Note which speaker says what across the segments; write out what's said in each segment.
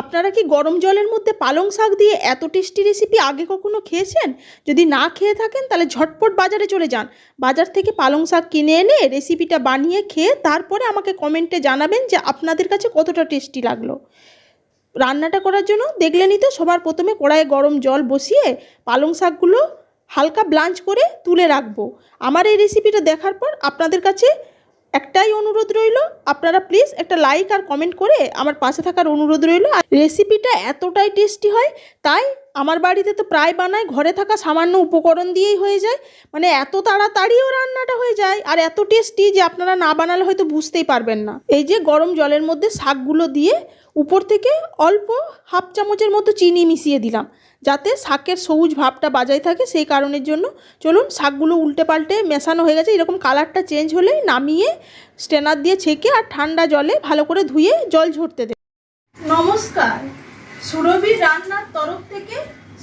Speaker 1: আপনারা কি গরম জলের মধ্যে পালং শাক দিয়ে এত টেস্টি রেসিপি আগে কখনো খেয়েছেন? যদি না খেয়ে থাকেন, তাহলে ঝটপট বাজারে চলে যান। বাজার থেকে পালং শাক কিনে এনে রেসিপিটা বানিয়ে খেয়ে তারপরে আমাকে কমেন্টে জানাবেন যে আপনাদের কাছে কতটা টেস্টি লাগল। রান্নাটা করার জন্য দেখলেনই তো সবার প্রথমে কড়াইয়ে গরম জল বসিয়ে পালং শাকগুলো হালকা ব্লাঞ্চ করে তুলে রাখব। আমার এই রেসিপিটা দেখার পর আপনাদের কাছে একটাই অনুরোধ রইল, আপনারা প্লিজ একটা লাইক আর কমেন্ট করে আমার পাশে থাকার অনুরোধ রইল। আর রেসিপিটা এতটাই টেস্টি হয়, তাই আমার বাড়িতে তো প্রায় বানায়, ঘরে থাকা সামান্য উপকরণ দিয়েই হয়ে যায়। মানে এত তাড়াতাড়িও রান্নাটা হয়ে যায়, আর এত টেস্টি যে আপনারা না বানালে হয়তো বুঝতেই পারবেন না। এই যে গরম জলের মধ্যে শাকগুলো দিয়ে উপর থেকে অল্প হাফ চামচের মতো চিনি মিশিয়ে দিলাম। যাতে শাকের সবুজ ভাবটা বাজায় থাকে সেই কারণের জন্য। চলুন শাকগুলো উল্টে পাল্টে মেশানো হয়ে গেছে। এরকম কালারটা চেঞ্জ হলে নামিয়ে স্ট্রেনার দিয়ে ছেঁকে আর ঠান্ডা জলে ভালো করে ধুয়ে জল ঝরতে দেব। নমস্কার। সুরভির রান্নার তরফ থেকে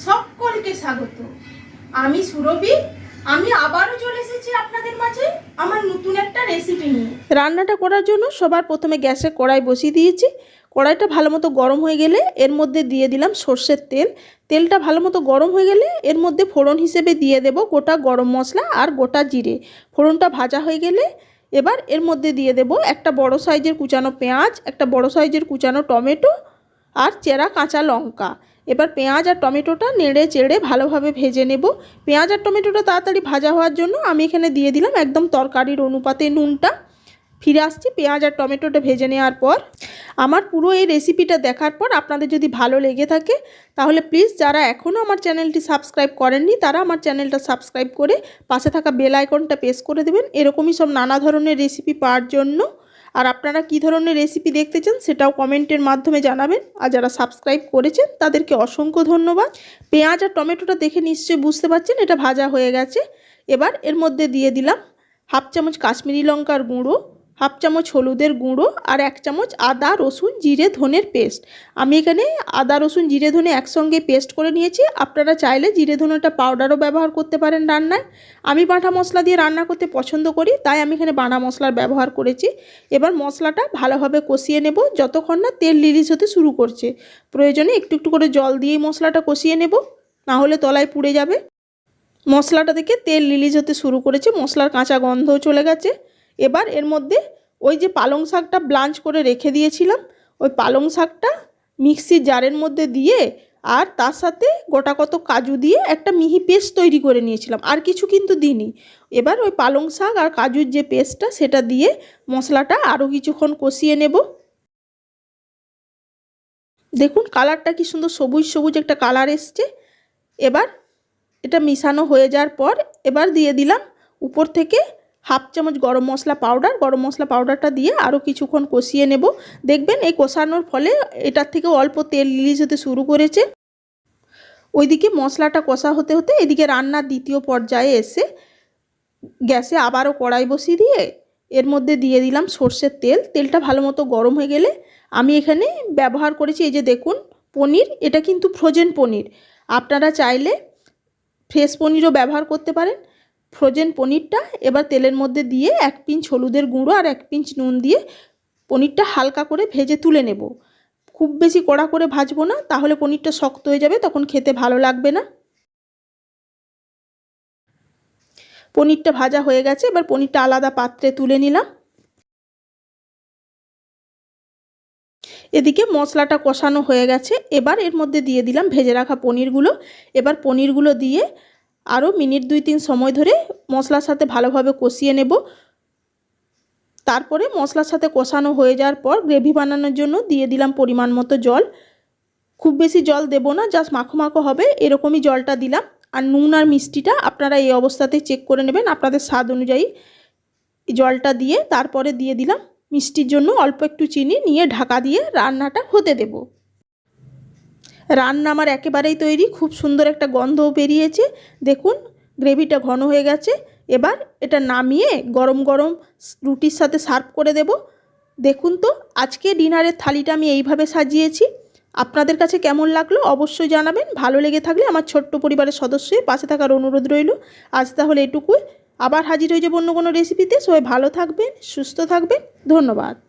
Speaker 1: সকলকে স্বাগত। আমি সুরভি। আমি আবারও চলে এসেছি আপনাদের মাঝে আমার নতুন একটা রেসিপি নিয়ে। রান্নাটা করার জন্য সবার প্রথমে গ্যাসে কড়াই বসিয়ে দিয়েছি। কড়াইটা ভালো মতো গরম হয়ে গেলে এর মধ্যে দিয়ে দিলাম সর্ষের তেল। তেলটা ভালো মতো গরম হয়ে গেলে এর মধ্যে ফোড়ন হিসেবে দিয়ে দেব গোটা গরম মশলা আর গোটা জিরে। ফোড়নটা ভাজা হয়ে গেলে এবার এর মধ্যে দিয়ে দেব একটা বড় সাইজের কুচানো পেঁয়াজ, একটা বড় সাইজের কুচানো টমেটো আর চেরা কাঁচা লঙ্কা। এবার পেঁয়াজ আর টমেটোটা নেড়ে চেড়ে ভালোভাবে ভেজে নেব। পেঁয়াজ আর টমেটোটা তাড়াতাড়ি ভাজা হওয়ার জন্য আমি এখানে দিয়ে দিলাম একদম তরকারির অনুপাতে নুনটা। ফিরে আসছি, পেঁয়াজ আর টমেটোটা ভেজে নেওয়ার পর। আমার পুরো এই রেসিপিটা দেখার পর আপনাদের যদি ভালো লেগে থাকে, তাহলে প্লিজ যারা এখনও আমার চ্যানেলটি সাবস্ক্রাইব করেননি, তারা আমার চ্যানেলটা সাবস্ক্রাইব করে পাশে থাকা বেল আইকনটা প্রেস করে দেবেন। এরকমই সব নানা ধরনের রেসিপি পাওয়ার জন্য। আর আপনারা কী ধরনের রেসিপি দেখতে চান, সেটাও কমেন্টের মাধ্যমে জানাবেন। আর যারা সাবস্ক্রাইব করেছেন, তাদেরকে অসংখ্য ধন্যবাদ। পেঁয়াজ আর টমেটোটা দেখে নিশ্চয়ই বুঝতে পারছেন, এটা ভাজা হয়ে গেছে। এবার এর মধ্যে দিয়ে দিলাম হাফ চামচ কাশ্মীরি লঙ্কার গুঁড়ো। হাফ চামচ হলুদের গুঁড়ো আর এক চামচ আদা, রসুন, জিরে, ধনের পেস্ট। আমি এখানে আদা, রসুন, জিরে, ধনে একসঙ্গে পেস্ট করে নিয়েছি। আপনারা চাইলে জিরে, ধনেটা পাউডারও ব্যবহার করতে পারেন রান্নায়। আমি বাটা মশলা দিয়ে রান্না করতে পছন্দ করি, তাই আমি এখানে বাটা মশলার ব্যবহার করেছি। এবার মশলাটা ভালোভাবে কষিয়ে নেব, যতক্ষণ না তেল রিলিজ হতে শুরু করছে। প্রয়োজনে একটু একটু করে জল দিয়েই মশলাটা কষিয়ে নেব না হলে তলায় পুড়ে যাবে। মশলাটা থেকে তেল রিলিজ হতে শুরু করেছে, মশলার কাঁচা গন্ধও চলে গেছে। এবার এর মধ্যে ওই যে পালং শাকটা ব্লাঞ্চ করে রেখে দিয়েছিলাম, ওই পালং শাকটা মিক্সির জারের মধ্যে দিয়ে আর তার সাথে গোটা কত কাজু দিয়ে একটা মিহি পেস্ট তৈরি করে নিয়েছিলাম, আর কিছু কিন্তু দিইনি। এবার ওই পালং শাক আর কাজুর যে পেস্টটা সেটা দিয়ে মশলাটা আরও কিছুক্ষণ কষিয়ে নেব। দেখুন কালারটা কি সুন্দর সবুজ সবুজ একটা কালার এসছে। এবার এটা মিশানো হয়ে যাওয়ার পর এবার দিয়ে দিলাম উপর থেকে হাফ চামচ গরম মশলা পাউডার গরম মশলা পাউডারটা দিয়ে আরও কিছুক্ষণ কষিয়ে নেব। দেখবেন এই কষানোর ফলে এটার থেকে অল্প তেল রিলিজ হতে শুরু করেছে। ওইদিকে মশলাটা কষা হতে হতে এদিকে রান্নার দ্বিতীয় পর্যায়ে এসে গ্যাসে আবারও কড়াই বসিয়ে দিয়ে এর মধ্যে দিয়ে দিলাম সর্ষের তেল। তেলটা ভালো মতো গরম হয়ে গেলে আমি এখানে ব্যবহার করেছি এই যে দেখুন, পনির। এটা কিন্তু ফ্রোজেন পনির। আপনারা চাইলে ফ্রেশ পনিরও ব্যবহার করতে পারেন। ফ্রোজেন পনিরটা এবার তেলের মধ্যে দিয়ে এক পিঞ্চ হলুদের গুঁড়ো আর এক পিঞ্চ নুন দিয়ে পনিরটা হালকা করে ভেজে তুলে নেব। খুব বেশি কড়া করে ভাজবো না, তাহলে পনিরটা শক্ত হয়ে যাবে, তখন খেতে ভালো লাগবে না। পনিরটা ভাজা হয়ে গেছে, এবার পনিরটা আলাদা পাত্রে তুলে নিলাম। এদিকে মশলাটা কষানো হয়ে গেছে, এবার এর মধ্যে দিয়ে দিলাম ভেজে রাখা পনিরগুলো। এবার পনিরগুলো দিয়ে আরও মিনিট দুই তিন সময় ধরে মশলার সাথে ভালোভাবে কষিয়ে নেব। তারপরে মশলার সাথে কষানো হয়ে যাওয়ার পর গ্রেভি বানানোর জন্য দিয়ে দিলাম পরিমাণ মতো জল। খুব বেশি জল দেব না, জাস্ট মাখো মাখো হবে, এরকমই জলটা দিলাম। আর নুন আর মিষ্টিটা আপনারা এই অবস্থাতে চেক করে নেবেন, আপনাদের স্বাদ অনুযায়ী জলটা দিয়ে তারপরে দিয়ে দিলাম। মিষ্টির জন্য অল্প একটু চিনি নিয়ে ঢাকা দিয়ে রান্নাটা হতে দেবো। রান্না আমার একেবারেই তৈরি, খুব সুন্দর একটা গন্ধও বেরিয়েছে। দেখুন, গ্রেভিটা ঘন হয়ে গেছে। এবার এটা নামিয়ে গরম গরম রুটির সাথে সার্ভ করে দেব। দেখুন তো, আজকে ডিনারের থালিটা আমি এইভাবে সাজিয়েছি। আপনাদের কাছে কেমন লাগল অবশ্যই জানাবেন। ভালো লেগে থাকলে আমার ছোট্ট পরিবারের সদস্যের পাশে থাকার অনুরোধ রইল। আজ তাহলে এটুকুই। আবার হাজির হয়ে যাব অন্য কোনো রেসিপিতে সবাই ভালো থাকবেন, সুস্থ থাকবেন। ধন্যবাদ।